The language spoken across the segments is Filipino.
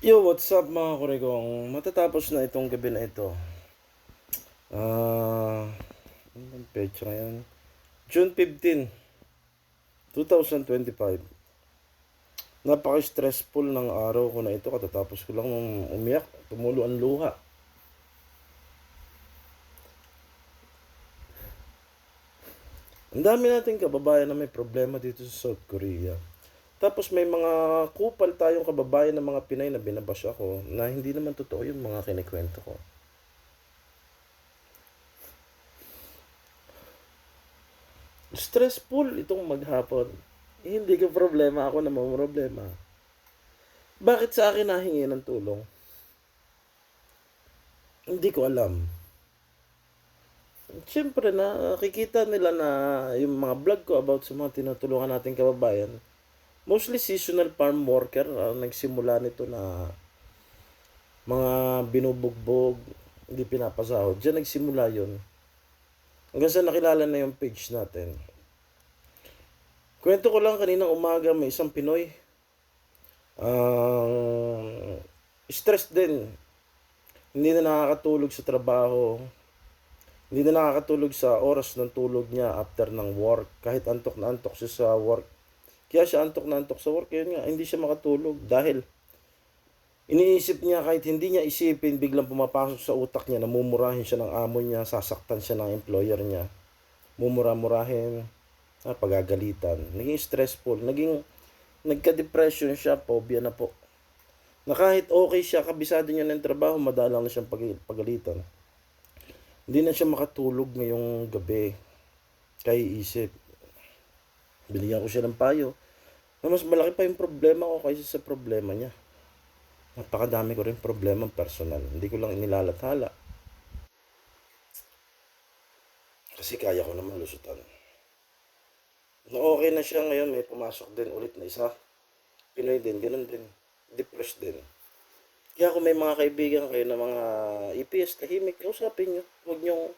Yo, what's up mga kurigong? Matatapos na itong gabi na ito. Ah, ano bang pecha ngayon? June 15, 2025. Napaka-stressful ng araw ko na ito katatapos ko lang umiyak, tumulo ang luha. Ang dami nating kababayan na may problema dito sa South Korea. Tapos may mga kupal tayong kababayan ng mga Pinay na binabash ako na hindi naman totoo yung mga kinikwento ko. Stressful itong maghapon. Eh, hindi ko problema ako na problema. Bakit sa akin nahingi ng tulong? Hindi ko alam. Siyempre, nakikita nila na yung mga vlog ko about sa mga tinutulungan nating kababayan, mostly seasonal farm worker ang nagsimula nito na mga binubugbog, hindi pinapasahod. Diyan nagsimula yon Hanggang sa nakilala na yung page natin. Kwento ko lang kaninang umaga may isang Pinoy. Ang stress din. Hindi na nakakatulog sa trabaho. Hindi na nakakatulog sa oras ng tulog niya after ng work. Kahit antok na antok siya sa work. Kaya siya antok na antok sa work. Kaya nga, hindi siya makatulog. Dahil iniisip niya kahit hindi niya isipin, biglang pumapasok sa utak niya, namumurahin siya ng amo niya, sasaktan siya ng employer niya. Mumura-murahin, ah, pagagalitan. Naging stressful. Naging, nagka-depression siya, phobia na po. Na kahit okay siya, kabisado niya ng trabaho, madalang na siyang pag- pagalitan. Hindi na siya makatulog ngayong gabi. Kaya isip, binigyan ko siya ng payo na mas malaki pa yung problema ko kaysa sa problema niya. Napakadami ko rin problema personal. Hindi ko lang inilalathala. Kasi kaya ko naman lusutan. Na okay na siya ngayon, may pumasok din ulit na isa. Pinoy din, ganun din. Depressed din. Kaya kung may mga kaibigan kayo na mga EPS, tahimik, kausapin nyo. Huwag nyo,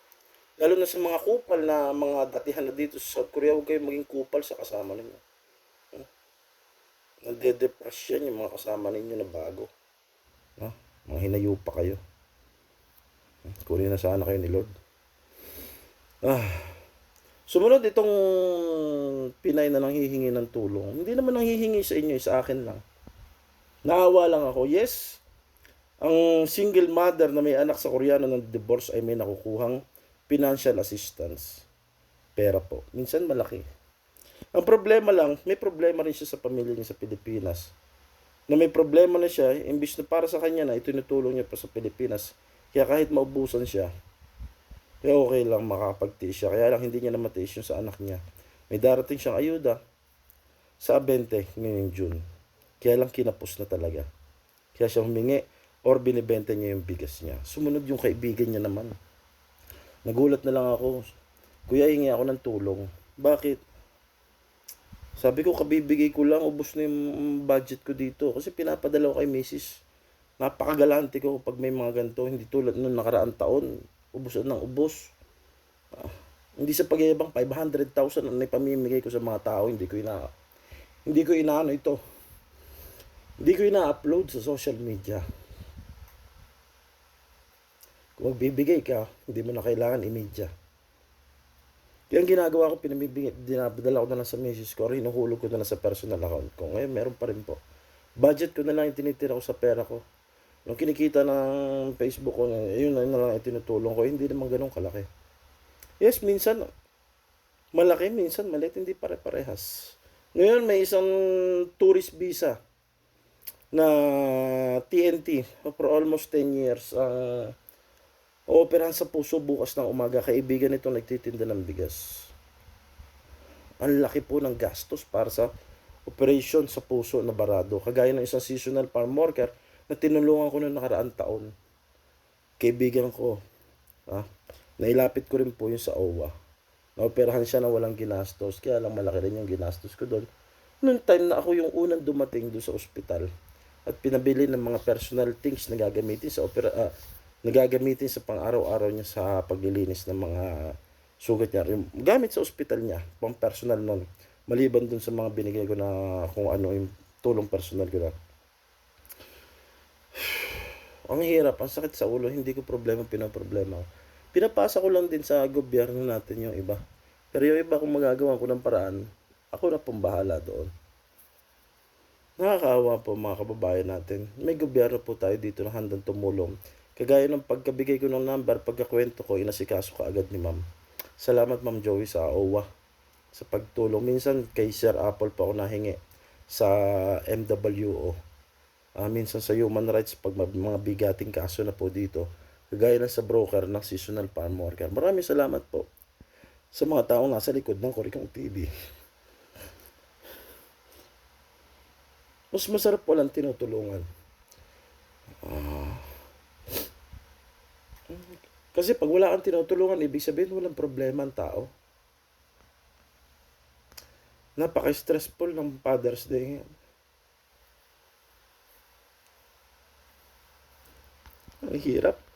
lalo na sa mga kupal na mga datihan na dito sa South Korea, huwag kayo maging kupal sa kasama ninyo. Hmm? Nade-depress yan yung mga kasama ninyo na bago. No? Mga hinayo pa kayo. Hmm? Kunin na sana kayo ni Lord. Ah. Sumunod itong Pinay na nanghihingi ng tulong. Hindi naman nanghihingi sa inyo, sa akin lang. Naawa lang ako. Yes, ang single mother na may anak sa Koreano ng divorce ay may nakukuhang financial assistance. Pera po. Minsan malaki. Ang problema lang, may problema rin siya sa pamilya niya sa Pilipinas. Na may problema na siya, imbis na para sa kanya na itinutulong niya pa sa Pilipinas. Kaya kahit maubusan siya, kaya okay lang makapagtiis siya. Kaya lang hindi niya na matiis yung sa anak niya. May darating siyang ayuda sa 20 ngayong June. Kaya lang kinapos na talaga. Kaya siya humingi or binibenta niya yung bigas niya. Sumunod yung kaibigan niya naman. Nagulat na lang ako. Kuya, hingi ako ng tulong. Bakit? Sabi ko, kabibigay ko lang, ubos na yung budget ko dito. Kasi pinapadala ko kay Mrs. Napakagalante ko pag may mga ganito. Hindi tulad nung nakaraang taon. Ubos ng ubos. Ah, hindi sa pagyayabang 500,000 ang naipamimigay ko sa mga tao. Hindi ko ina hindi ko inaano ito. Hindi ko ina-upload sa social media. Kung magbibigay ka, hindi mo na kailangan i-media. Kaya ang ginagawa ko, pinamibigay, dinabadala ko na lang sa misis ko, hinuhulog ko na lang sa personal account ko. Ngayon, meron pa rin po. Budget ko na lang yung tinitira ko sa pera ko. Yung kinikita ng Facebook ko, yun na lang itinutulong ko. Hindi naman ganun kalaki. Yes, minsan, malaki, minsan maliit, hindi pare-parehas. Ngayon, may isang tourist visa na TNT for almost 10 years. Uh, Ooperahan sa puso bukas ng umaga. Kaibigan nito nagtitinda ng bigas. Ang laki po ng gastos para sa operation sa puso na barado. Kagaya ng isang seasonal farm worker na tinulungan ko noong nakaraang taon. Kaibigan ko. Ha? Nailapit ko rin po yung sa OWA. Naoperahan siya na walang ginastos. Kaya lang malaki rin yung ginastos ko doon. Noong time na ako yung unang dumating doon sa ospital at pinabili ng mga personal things na gagamitin sa opera, ah, nagagamitin sa pang-araw-araw niya sa paglilinis ng mga sugat niya. Yung gamit sa ospital niya, pang personal nun. Maliban dun sa mga binigay ko na kung ano yung tulong personal ko na. Ang hirap, ang sakit sa ulo, hindi ko problema, pinaproblema ko. Pinapasa ko lang din sa gobyerno natin yung iba. Pero yung iba, kung magagawa ko ng paraan, ako na pong bahala doon. Nakakaawa po mga kababayan natin. May gobyerno po tayo dito na handang tumulong. Kagaya ng pagkabigay ko ng number, pagkakwento ko, inasikaso ka agad ni ma'am. Salamat ma'am Joey sa OWA sa pagtulong. Minsan kay Sir Apple pa ako nahingi sa MWO. Ah, minsan sa human rights pag mga bigating kaso na po dito. Kagaya na sa broker ng seasonal farm worker. Maraming salamat po sa mga taong nasa likod ng Korikong TV. Mas masarap walang tinutulungan. Kasi pag wala kang tinutulungan, ibig sabihin walang problema ang tao. Napaka-stressful ng Father's Day ngayon. Ang hirap.